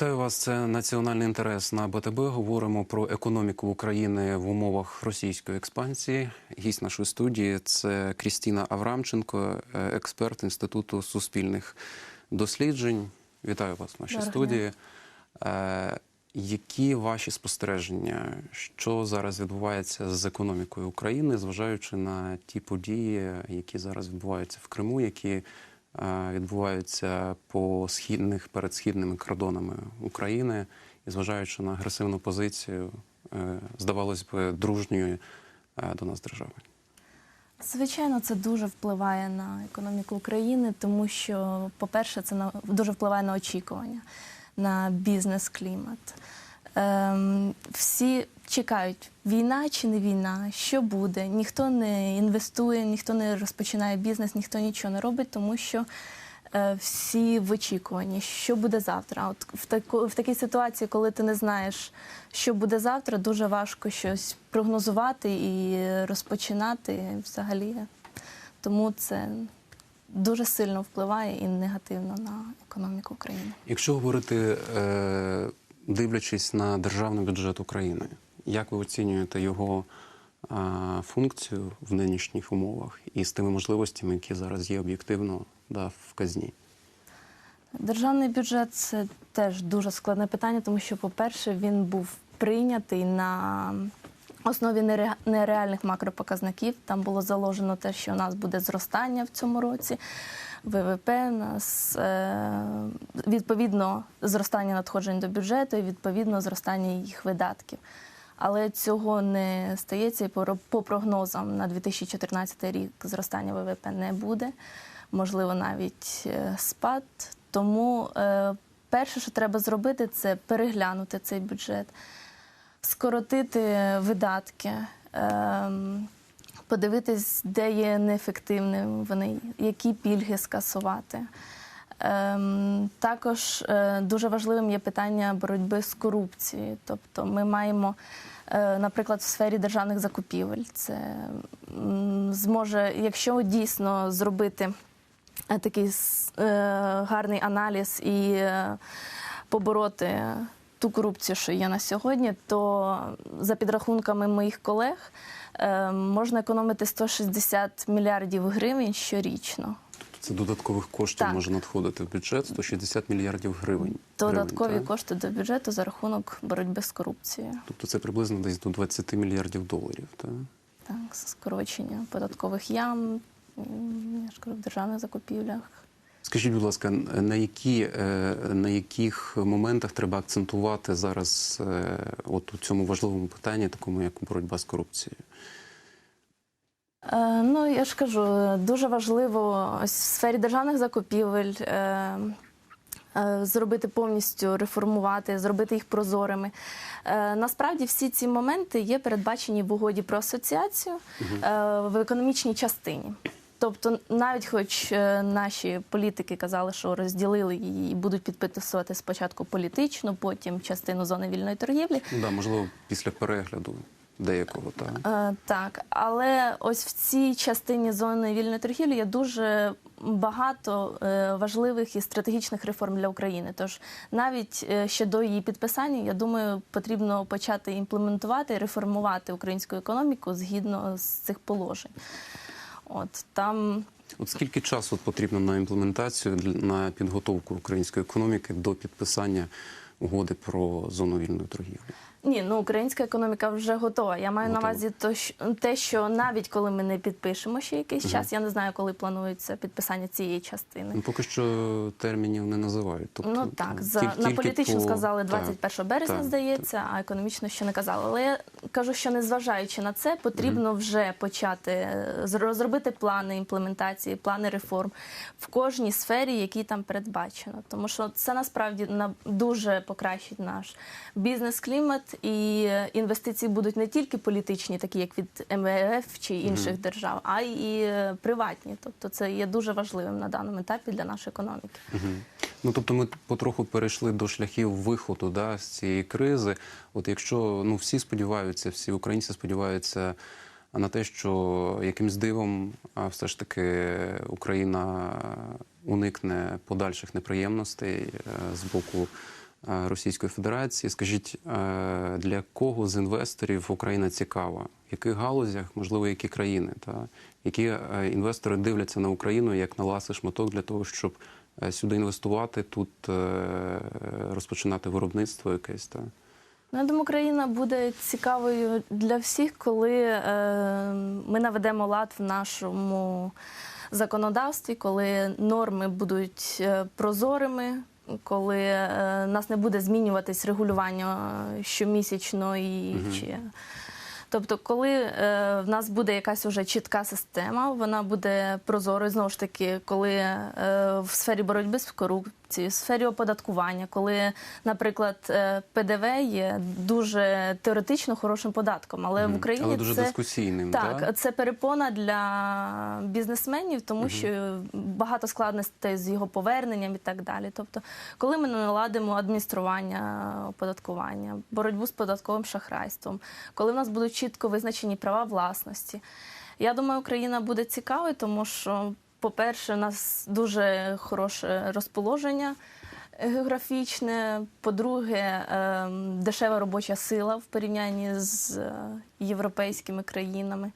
Вітаю вас. Це національний інтерес на БТБ. Говоримо про економіку України в умовах російської експансії. Гість нашої студії це Крістіна Аврамченко, е, експерт інституту суспільних досліджень. Вітаю вас в нашій Доброго студії. Е, Які ваші спостереження, що зараз відбувається з економікою України, зважаючи на ті події, які зараз відбуваються в Криму, які відбуваються по східних перед східними кордонами України, і зважаючи на агресивну позицію, е, здавалось би, дружньої е, до нас держави? Звичайно, це дуже впливає на економіку України, тому що, по-перше, це дуже впливає на очікування, на бізнес-клімат. Ем, всі чекають, війна чи не війна, що буде. Ніхто не інвестує, ніхто не розпочинає бізнес, ніхто нічого не робить, тому що е, всі в очікуванні, що буде завтра. От в, таку, в такій ситуації, коли ти не знаєш, що буде завтра, дуже важко щось прогнозувати і розпочинати взагалі. Тому це дуже сильно впливає і негативно на економіку України. Якщо говорити, е, дивлячись на державний бюджет України, як ви оцінюєте його функцію в нинішніх умовах і з тими можливостями, які зараз є об'єктивно да, в казні? Державний бюджет це теж дуже складне питання, тому що, по-перше, він був прийнятий на основі нереальних макропоказників. Там було заложено те, що у нас буде зростання в цьому році. ВВП нас е, відповідно зростання надходжень до бюджету і відповідно зростання їх видатків. Але цього не стається, і по, прогнозам на 2014 рік зростання ВВП не буде, можливо, навіть е, спад. Тому е, перше, що треба зробити, це переглянути цей бюджет, скоротити видатки, ем, подивитись, де є неефективними вони, які пільги скасувати. Ем, також е, дуже важливим є питання боротьби з корупцією. Тобто ми маємо, е, наприклад, в сфері державних закупівель, це зможе, якщо дійсно зробити е, такий гарний аналіз і побороти ту корупцію, що є на сьогодні, то за підрахунками моїх колег е, можна економити 160 мільярдів гривень щорічно. Це додаткових коштів Так. може надходити в бюджет 160 мільярдів гривень. Додаткові гривень, кошти до бюджету за рахунок боротьби з корупцією, Тобто це приблизно десь до 20 мільярдів доларів. Так? так, скорочення податкових ям, я ж кажу, в державних закупівлях. Скажіть, будь ласка, на які е, на яких моментах треба акцентувати зараз е, от у цьому важливому питанні, такому як боротьба з корупцією? Е, Ну, я ж кажу, дуже важливо ось в сфері державних закупівель е, е, зробити повністю реформувати, зробити їх прозорими. Е, Насправді всі ці моменти є передбачені в угоді про асоціацію е, в економічній частині. Тобто, навіть хоч е, наші політики казали, що розділили її і будуть підписувати спочатку політичну, потім частину зони вільної торгівлі. Да, можливо, після перегляду деякого так. Е, так, але ось в цій частині зони вільної торгівлі є дуже багато е, важливих і стратегічних реформ для України. Тож навіть ще до її підписання, я думаю, потрібно почати імплементувати і реформувати українську економіку згідно з цих положень. От там От скільки часу потрібно на імплементацію на підготовку української економіки до підписання угоди про зону вільної торгівлі? Ні, ну українська економіка вже готова. Я маю Готова. на увазі то, що- те, що навіть коли ми не підпишемо ще якийсь час, я не знаю, коли планується підписання цієї частини. Ну поки що термінів не називають. Тобто ну так, за на політично по- сказали так, 21 березня, так, здається, а економічно ще не казали. Але я кажу, що незважаючи на це, потрібно вже почати е, розробити плани імплементації, плани реформ в кожній сфері, які там передбачено. Тому що це насправді на дуже покращить наш бізнес-клімат, і інвестиції будуть не тільки політичні, такі як від МВФ чи інших держав, а й приватні. Тобто це є дуже важливим на даному етапі для нашої економіки. Мгм. Ну тобто ми потроху перейшли до шляхів виходу да, з цієї кризи. От якщо ну всі сподіваються, всі українці сподіваються на те, що якимсь дивом все ж таки Україна уникне подальших неприємностей е, з боку Російської Федерації. Скажіть, е, для кого з інвесторів Україна цікава? В яких галузях, можливо, які країни? Та? Які е, інвестори дивляться на Україну як на ласий шматок для того, щоб е, сюди інвестувати, тут е, розпочинати виробництво якесь? Та? Ну, я думаю, Україна буде цікавою для всіх, коли е, ми наведемо лад в нашому законодавстві, коли норми будуть е, прозорими, коли е, нас не буде змінюватись регулювання е, щомісячно і угу. чи. Тобто, коли е, в нас буде якась уже чітка система, вона буде прозорою знову ж таки, коли е, в сфері боротьби з корупцією, в сфері оподаткування, коли, наприклад, е, ПДВ є дуже теоретично хорошим податком, але в Україні Але дуже це дискусійним. так, та? це перепона для бізнесменів, тому що багато складностей з його поверненням і так далі. Тобто, коли ми наладимо адміністрування оподаткування, боротьбу з податковим шахрайством, коли в нас будуть чітко визначені права власності, я думаю, Україна буде цікавою, тому що, по-перше, у нас дуже хороше розположення. Географічне, по-друге, ем, дешева робоча сила в порівнянні з е, європейськими країнами.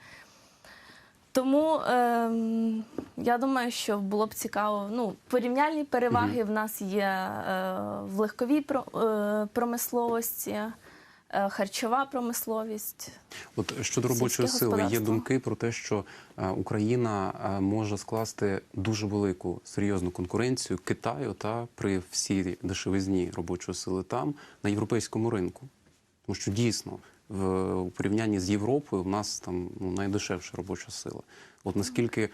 Тому ем, я думаю, що було б цікаво. Ну, порівняльні переваги в нас є е, в легковій е, промисловості, е, харчова промисловість. От щодо робочої сили, є думки про те, що е, Україна е, може скласти дуже велику серйозну конкуренцію Китаю та при всій дешевизні робочої сили там на європейському ринку. Тому що дійсно в у порівнянні з Європою в нас там ну, найдешевша робоча сила. От наскільки е,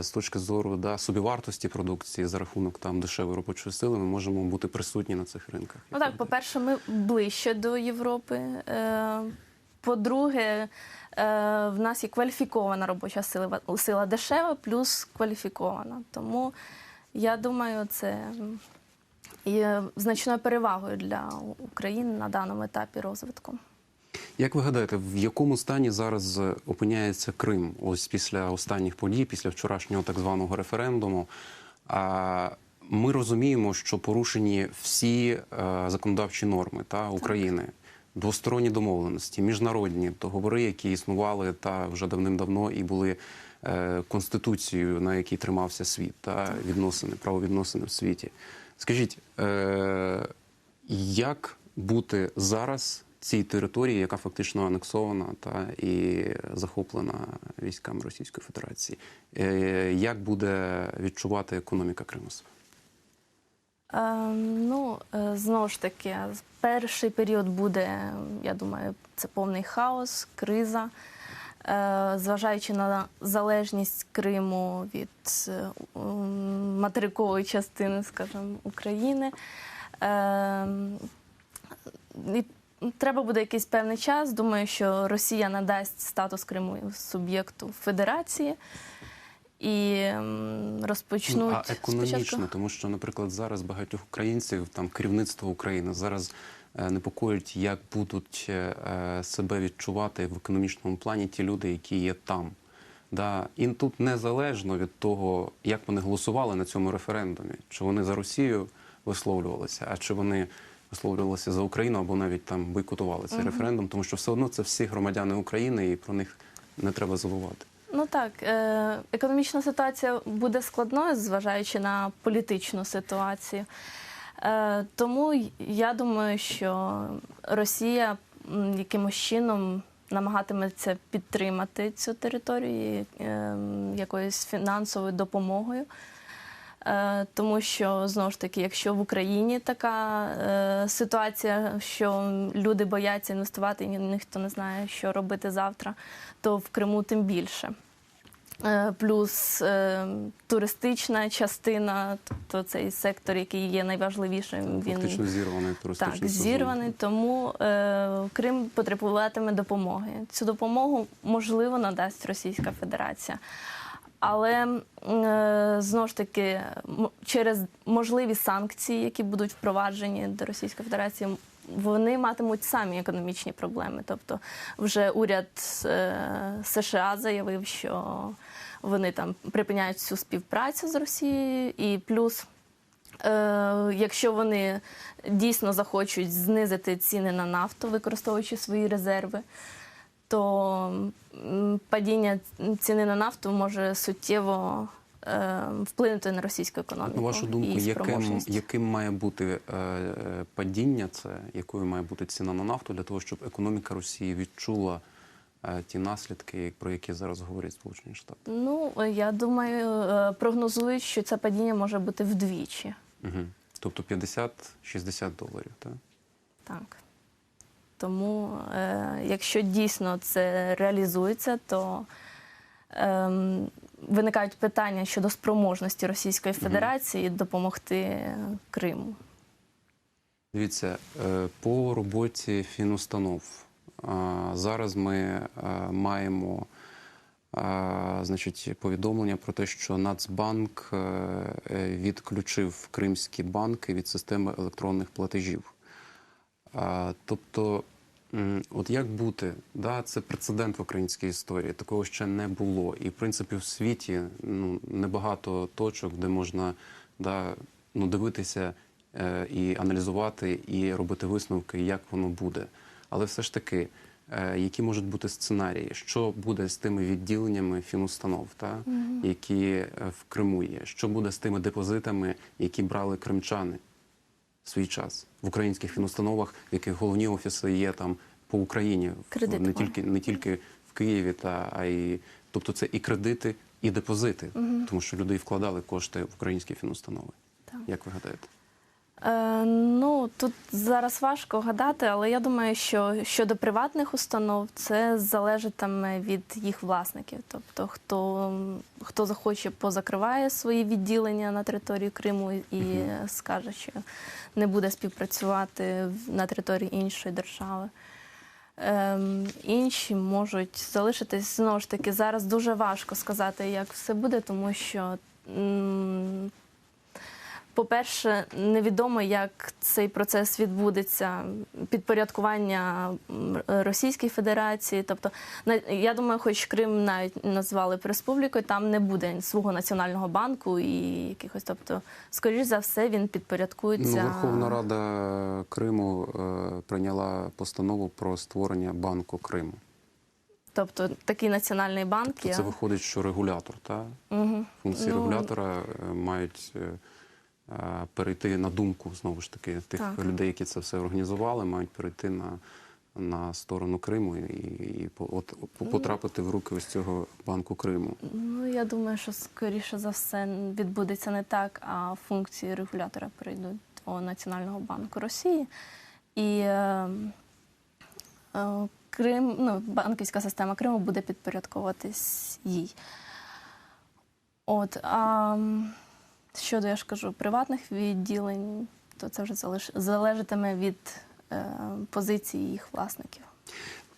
з точки зору да, собівартості продукції за рахунок там дешевої робочої сили ми можемо бути присутні на цих ринках? Ну так, по-перше, ми ближче до Європи. Е, По-друге, е, в нас є кваліфікована робоча сила, сила дешева, плюс кваліфікована. Тому я думаю, це є значною перевагою для України на даному етапі розвитку. Як ви гадаєте, в якому стані зараз е, опиняється Крим? Ось після останніх подій, після вчорашнього так званого референдуму? А ми розуміємо, що порушені всі е, законодавчі норми та України, двосторонні домовленості, міжнародні договори, які існували та вже давним-давно і були е, конституцією, на якій тримався світ, та відносини, правовідносини в світі. Скажіть, е, як бути зараз цій території, яка фактично анексована та і захоплена військами Російської Федерації? Е, Як буде відчувати економіка Криму? Е, ну, е, знову ж таки, перший період буде, я думаю, це повний хаос, криза. Зважаючи на залежність Криму від материкової частини, скажімо, України, треба буде якийсь певний час. Думаю, що Росія надасть статус Криму суб'єкту Федерації і розпочнуть Ну, а економічно, спочатку- тому що, наприклад, зараз багатьох українців, там керівництво України зараз е, непокоїть, як будуть е, е, себе відчувати в економічному плані ті люди, які є там. Да. І тут незалежно від того, як вони голосували на цьому референдумі, чи вони за Росію висловлювалися, а чи вони висловлювалися за Україну або навіть там бойкотували цей референдум, тому що все одно це всі громадяни України, і про них не треба забувати. Ну так, е, економічна ситуація буде складною, зважаючи на політичну ситуацію. Е, тому я думаю, що Росія якимось чином намагатиметься підтримати цю територію е, якоюсь фінансовою допомогою. Е, Тому що знову ж таки, якщо в Україні така е, ситуація, що люди бояться інвестувати, і ніхто не знає, що робити завтра, то в Криму тим більше. Е, Плюс е, туристична частина, тобто цей сектор, який є найважливішим, він Фактично зірваний туристичний так, сезон. зірваний, тому е, Крим потребуватиме допомоги. Цю допомогу можливо надасть Російська Федерація. Але е, знову ж таки, через можливі санкції, які будуть впроваджені до Російської Федерації, вони матимуть самі економічні проблеми. Тобто, вже уряд е, США заявив, що вони там припиняють всю співпрацю з Росією, і плюс Е, якщо вони дійсно захочуть знизити ціни на нафту, використовуючи свої резерви, то падіння ціни на нафту може суттєво е, вплинути на російську економіку. На вашу думку, і яким, яким має бути е, падіння, це якою має бути ціна на нафту для того, щоб економіка Росії відчула е, ті наслідки, про які зараз говорять Сполучені Штати? Ну, я думаю, прогнозують, що це падіння може бути вдвічі. Угу. Тобто 50-60 доларів, так? Так. Тому, е, якщо дійсно це реалізується, то ем, виникають питання щодо спроможності Російської Федерації допомогти Криму. Дивіться, е, по роботі фінустанов. Зараз ми е, маємо значить, повідомлення про те, що Нацбанк е, е, відключив кримські банки від системи електронних платежів. Тобто, от як бути, да, це прецедент в українській історії, такого ще не було. І в принципі в світі ну, небагато точок, де можна да, ну, дивитися е, і аналізувати, і робити висновки, як воно буде. Але все ж таки, е, які можуть бути сценарії, що буде з тими відділеннями фінустанов, та, які е, в Криму є, що буде з тими депозитами, які брали кримчани свій час в українських фінустановах, в яких головні офіси є там по Україні, не тільки не тільки в Києві, та а й тобто це і кредити, і депозити, тому що люди вкладали кошти в українські фінустанови. Так. Як ви гадаєте? Е, ну, тут зараз важко гадати, але я думаю, що щодо приватних установ це залежатиме від їх власників. Тобто, хто, хто захоче, позакриває свої відділення на території Криму і скаже, що не буде співпрацювати на території іншої держави. Ем, інші можуть залишитись знову ж таки. Зараз дуже важко сказати, як все буде, тому що м, по-перше, невідомо, як цей процес відбудеться підпорядкування Російській Федерації. Тобто, я думаю, хоч Крим навіть назвали республікою, там не буде свого національного банку і якихось. Тобто, скоріш за все, він підпорядкується. Ну, Верховна Рада Криму е, прийняла постанову про створення банку Криму. Тобто такий національний банк То є. це виходить, що регулятор, та Угу. функції Ну, регулятора е, мають е, перейти на думку знову ж таки тих Так. людей, які це все організували, мають перейти на, на сторону Криму і, і от, потрапити в руки ось цього банку Криму. Ну, я думаю, що скоріше за все відбудеться не так, а функції регулятора перейдуть до Національного банку Росії. І е, е, Крим, ну, банківська система Криму буде підпорядковуватись їй. От, а щодо, я ж кажу, приватних відділень, то це вже залиш, залежатиме від е, позиції їх власників.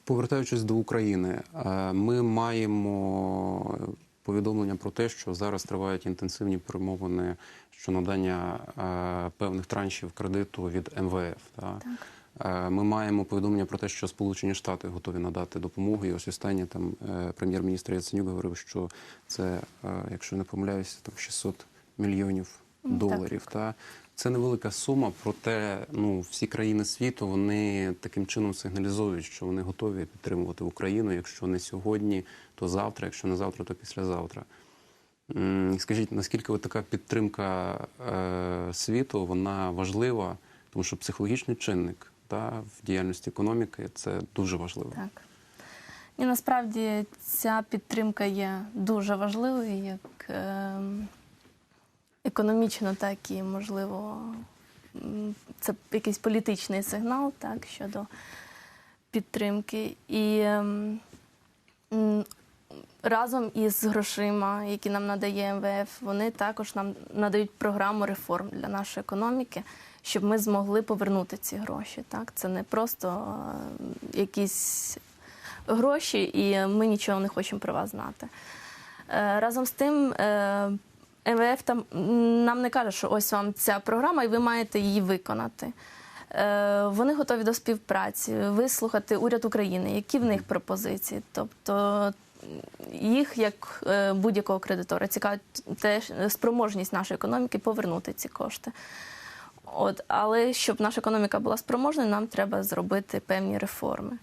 Повертаючись до України, е, ми маємо повідомлення про те, що зараз тривають інтенсивні перемовини щодо надання е, певних траншів кредиту від МВФ. та. Е, Ми маємо повідомлення про те, що Сполучені Штати готові надати допомогу. І ось останнє там прем'єр-міністр Яценюк говорив, що це, якщо не помиляюся, там 600 мільйонів так. доларів. Та це невелика сума, проте ну всі країни світу вони таким чином сигналізують, що вони готові підтримувати Україну. Якщо не сьогодні, то завтра, якщо не завтра, то післязавтра. Скажіть, наскільки от така підтримка е, світу вона важлива, тому що психологічний чинник та, в діяльності економіки це дуже важливо. Так. І насправді ця підтримка є дуже важливою, як ем, економічно, так і можливо, це якийсь політичний сигнал так, щодо підтримки. І ем, разом із грошима, які нам надає МВФ, вони також нам надають програму реформ для нашої економіки, щоб ми змогли повернути ці гроші. Так? Це не просто е, якісь гроші, і ми нічого не хочемо про вас знати. Е, Разом з тим, е, МВФ там нам не каже, що ось вам ця програма, і ви маєте її виконати. Е, Вони готові до співпраці, вислухати уряд України, які в них пропозиції. Тобто їх, як е, будь-якого кредитора, цікавить теж спроможність нашої економіки повернути ці кошти. От, але щоб наша економіка була спроможною, нам треба зробити певні реформи.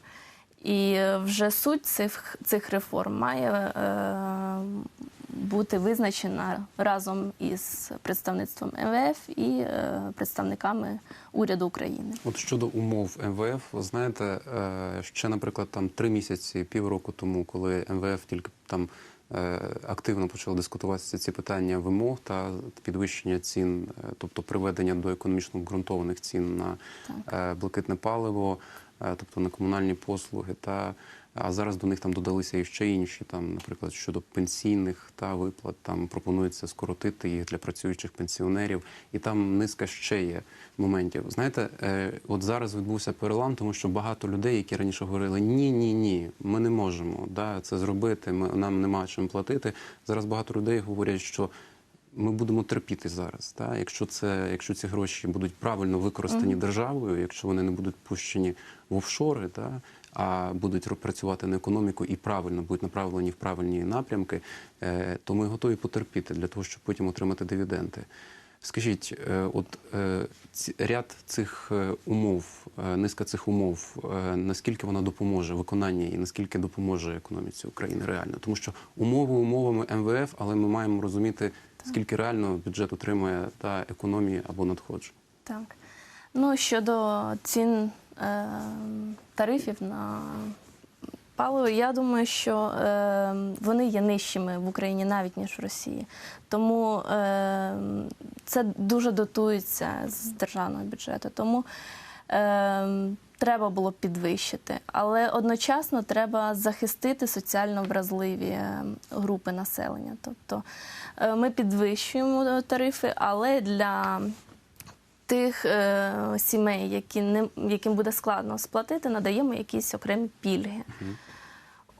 І е, вже суть цих, цих реформ має е, бути визначена разом із представництвом МВФ і е, представниками уряду України. От щодо умов МВФ, ви знаєте, е, ще, наприклад, там три місяці, півроку тому, коли МВФ тільки там е, активно почало дискутуватися ці питання вимог та підвищення цін, е, тобто приведення до економічно обґрунтованих цін на е, блакитне паливо, тобто на комунальні послуги та. А зараз до них там додалися і ще інші, там, наприклад, щодо пенсійних та виплат, там пропонується скоротити їх для працюючих пенсіонерів, і там низка ще є моментів. Знаєте, е, от зараз відбувся перелам, тому що багато людей, які раніше говорили ні, ні, ні, ми не можемо да, це зробити, ми, нам нема чим платити. Зараз багато людей говорять, що ми будемо терпіти зараз. Та? Якщо, це, якщо ці гроші будуть правильно використані державою, якщо вони не будуть пущені в офшори, та? а будуть працювати на економіку і правильно будуть направлені в правильні напрямки, е, то ми готові потерпіти для того, щоб потім отримати дивіденди. Скажіть, е, от е, ряд цих умов, низка цих умов, наскільки вона допоможе виконанні і наскільки допоможе економіці України реально? Тому що умови умовами МВФ, але ми маємо розуміти, скільки реально бюджет отримує та економії або надходжень. Так. Ну, щодо цін е, тарифів на паливо, я думаю, що е, вони є нижчими в Україні навіть ніж в Росії. Тому е, це дуже дотується з державного бюджету. Тому е, треба було підвищити. Але одночасно треба захистити соціально вразливі е, групи населення. Тобто е, ми підвищуємо тарифи, але для тих е, сімей, які не, яким буде складно сплатити, надаємо якісь окремі пільги.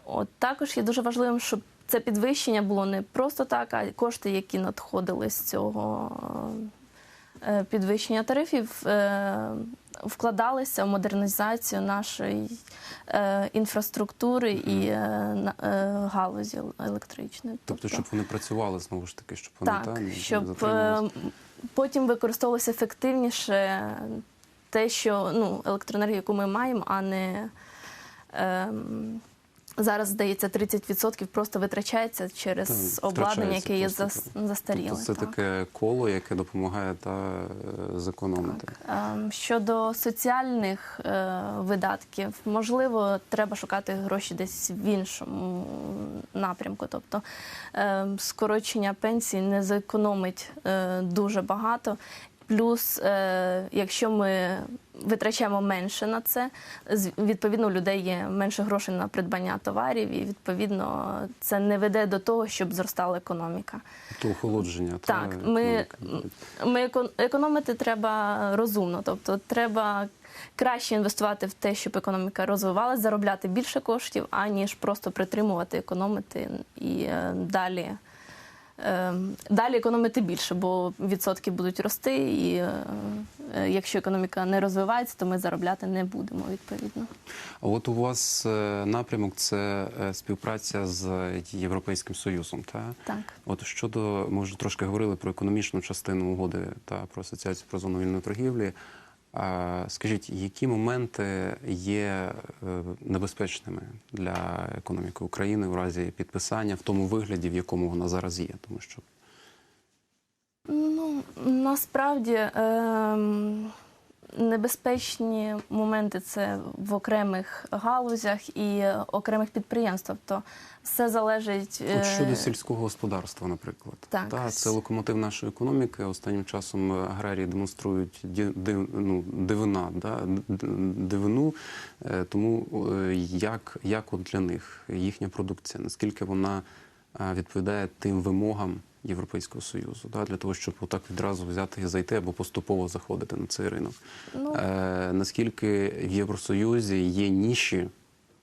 От також є дуже важливим, щоб це підвищення було не просто так, а кошти, які надходили з цього е, підвищення тарифів, е, вкладалися в модернізацію нашої е, інфраструктури і е, е, галузі електричної. Тобто, щоб вони працювали знову ж таки, щоб вони Так, та, щоб е, потім використовувалося ефективніше те, що ну, електроенергію, яку ми маємо, а не ем, зараз, здається, 30% просто витрачається через Так, обладнання, яке є зас- застаріле. Тобто це так. таке коло, яке допомагає та е, зекономити. Ем, Щодо соціальних е, видатків, можливо, треба шукати гроші десь в іншому напрямку. Тобто ем, скорочення пенсій не зекономить е, дуже багато. Плюс, е, якщо ми витрачаємо менше на це, відповідно у людей є менше грошей на придбання товарів, і відповідно це не веде до того, щоб зростала економіка. Тобто охолодження. та Так, ми, ми економити треба розумно, тобто треба краще інвестувати в те, щоб економіка розвивалася, заробляти більше коштів, аніж просто притримувати, економити і е, далі. Е, Далі економити більше, бо відсотки будуть рости, і е, е, якщо економіка не розвивається, то ми заробляти не будемо відповідно. А от у вас е, напрямок це співпраця з Європейським Союзом. Та? Так. От щодо, ми вже трошки говорили про економічну частину угоди та про асоціацію про зону вільної торгівлі. Скажіть, які моменти є е, небезпечними для економіки України в разі підписання в тому вигляді, в якому вона зараз є? Тому що Ну, насправді ем, небезпечні моменти це в окремих галузях і окремих підприємствах. Тобто все залежить. От е, щодо сільського господарства, наприклад, Так. Та, це локомотив нашої економіки. Останнім часом аграрії демонструють див, ну, дивина, да, дивину. Е, Тому як, як от для них їхня продукція, наскільки вона е, відповідає тим вимогам Європейського Союзу, да, для того, щоб отак відразу взяти і зайти або поступово заходити на цей ринок. Ну, Е, наскільки в Євросоюзі є ніші,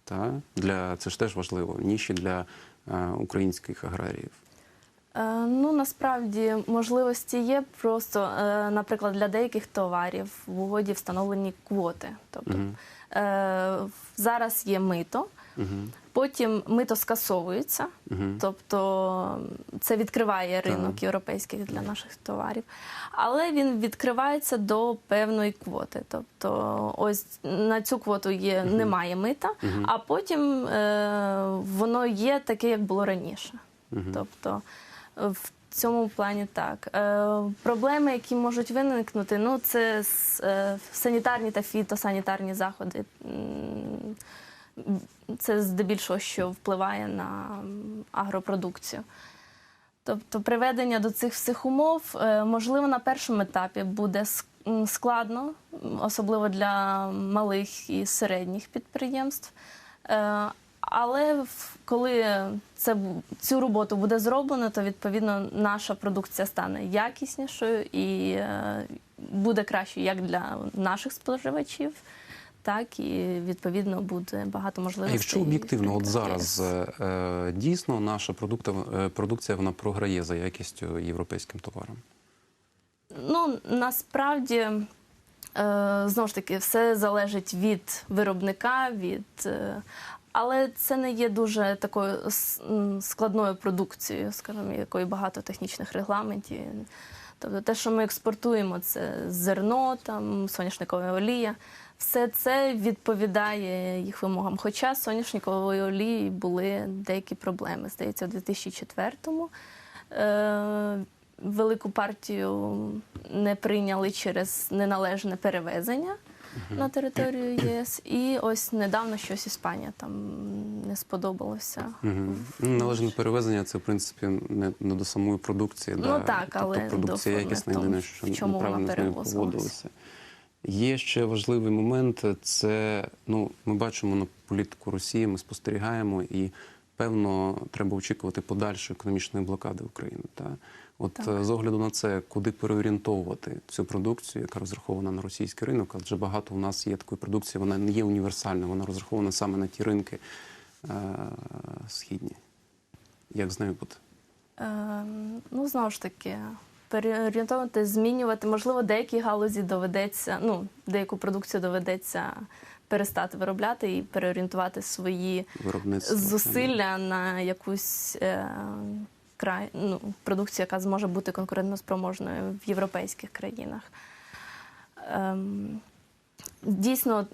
та, для, це ж теж важливо, ніші для е, українських аграріїв. Е, Ну насправді можливості є просто, е, наприклад, для деяких товарів в угоді встановлені квоти. Тобто Мгм. е, зараз є мито, Мгм. Потім мито скасовується, Мгм. тобто це відкриває ринок Так. європейських для наших товарів. Але він відкривається до певної квоти. Тобто, ось на цю квоту є, немає мита, а потім е, воно є таке, як було раніше. Тобто е, в цьому плані так. Е, проблеми, які можуть виникнути, ну це е, санітарні та фітосанітарні заходи. Це здебільшого, що впливає на агропродукцію. Тобто приведення до цих всіх умов, е, можливо, на першому етапі буде складно, особливо для малих і середніх підприємств. Е, Але коли це, цю роботу буде зроблено, то відповідно наша продукція стане якіснішою і е, буде краще як для наших споживачів, так і відповідно буде багато А можливостей. якщо об'єктивно, от зараз е, е, дійсно наша продукта, е, продукція вона програє за якістю європейським товарам. Ну, насправді, знову ж таки, все залежить від виробника, від, але це не є дуже такою складною продукцією, скажімо, якої багато технічних регламентів. Тобто те, що ми експортуємо, це зерно, там, соняшникова олія. Все це відповідає їх вимогам. Хоча з соняшникової олії були деякі проблеми. Здається, у 2004-му е, велику партію не прийняли через неналежне перевезення на територію ЄС. І ось недавно щось Іспанія там не сподобалося. Угу. Належне перевезення це в принципі не, не до самої продукції. Ну да. так, тобто але продукція якісна єдине, що в чому вона неправильно з нею поводилися. Є ще важливий момент. Це ну ми бачимо на політику Росії, ми спостерігаємо і. Певно, треба очікувати подальшої економічної блокади України. Та от Так. е, з огляду на це, куди переорієнтовувати цю продукцію, яка розрахована на російський ринок, адже багато у нас є такої продукції, вона не є універсальною, вона розрахована саме на ті ринки е- східні. Як з нею бути? Е, ну, знову ж таки, переорієнтовувати, змінювати. Можливо, деякі галузі доведеться, ну, деяку продукцію доведеться перестати виробляти і переорієнтувати свої Виробництво зусилля на якусь е, край, ну, продукцію, яка зможе бути конкурентноспроможною в європейських країнах. Ем, Дійсно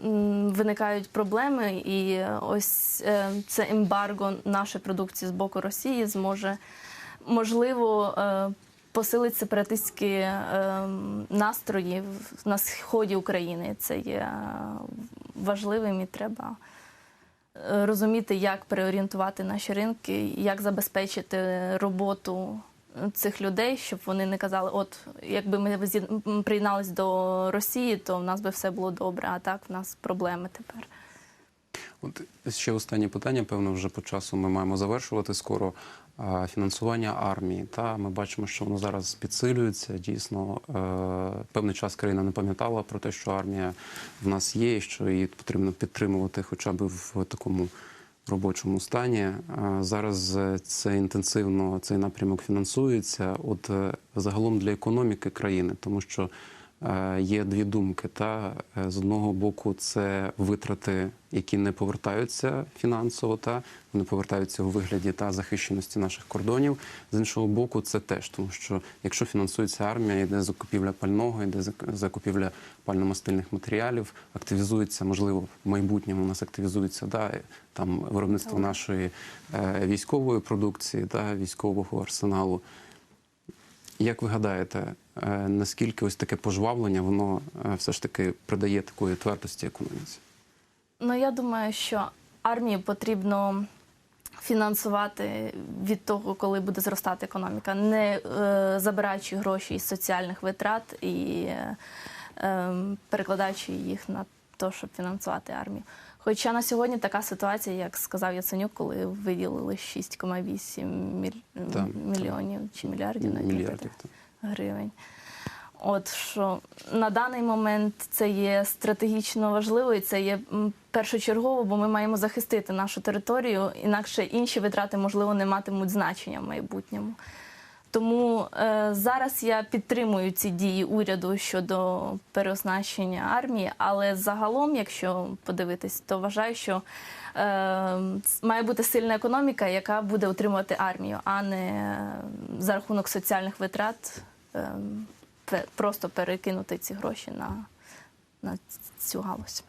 виникають проблеми, і ось е, це ембарго нашої продукції з боку Росії зможе можливо е, посилити сепаратистські е, настрої на сході України. Це є е, важливим і треба е, розуміти, як переорієнтувати наші ринки, як забезпечити роботу цих людей, щоб вони не казали, от якби ми м, до Росії, то в нас би все було добре, а так в нас проблеми тепер. От ще останнє питання, певно, вже по часу ми маємо завершувати скоро. Фінансування армії. Та ми бачимо, що воно зараз підсилюється. Дійсно, е, певний час країна не пам'ятала про те, що армія в нас є, і що її потрібно підтримувати, хоча б в такому робочому стані. Зараз е, це інтенсивно цей напрямок фінансується. От е, загалом для економіки країни, тому що е, є дві думки. Та Е, з одного боку, це витрати, які не повертаються фінансово, та вони повертаються у вигляді та захищеності наших кордонів. З іншого боку, це теж тому, що якщо фінансується армія, йде закупівля пального, йде закупівля пально-мастильних матеріалів, активізується, можливо, в майбутньому у нас активізується да, там виробництво нашої е, військової продукції, та військового арсеналу. Як ви гадаєте, е, наскільки ось таке пожвавлення воно е, все ж таки придає такої твердості економіці? Ну я думаю, що армії потрібно фінансувати від того, коли буде зростати економіка, не е, забираючи гроші із соціальних витрат і е, е, перекладаючи їх на те, щоб фінансувати армію. Хоча на сьогодні така ситуація, як сказав Яценюк, коли виділили 6,8 міль... Так, мільйонів чи мільярдів навіть не Мільярдів. пам'ятаю, гривень. От що на даний момент це є стратегічно важливо і це є першочергово, бо ми маємо захистити нашу територію, інакше інші витрати, можливо, не матимуть значення в майбутньому. Тому е, зараз я підтримую ці дії уряду щодо переоснащення армії, але загалом, якщо подивитись, то вважаю, що е, має бути сильна економіка, яка буде утримувати армію, а не за рахунок соціальних витрат е, просто перекинути ці гроші на, на цю галузь.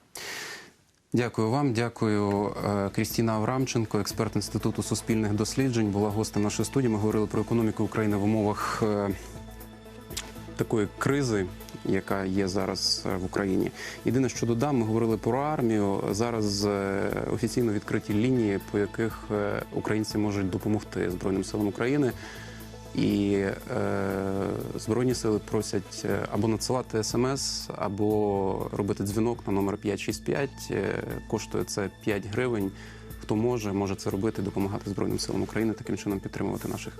Дякую вам. Дякую. Е, Крістіна Аврамченко, експерт Інституту суспільних досліджень, була гостем нашої студії. Ми говорили про економіку України в умовах е, такої кризи, яка є зараз е, в Україні. Єдине, що додам, ми говорили про армію. Зараз офіційно відкриті лінії, по яких українці можуть допомогти Збройним силам України. І е, Збройні сили просять е, або надсилати смс, або робити дзвінок на номер 565. Е, Коштує це 5 гривень. Хто може, може це робити, допомагати Збройним силам України, таким чином підтримувати наших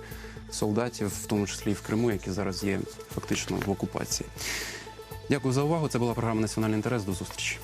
солдатів, в тому числі і в Криму, які зараз є фактично в окупації. Дякую за увагу. Це була програма Національний інтерес. До зустрічі.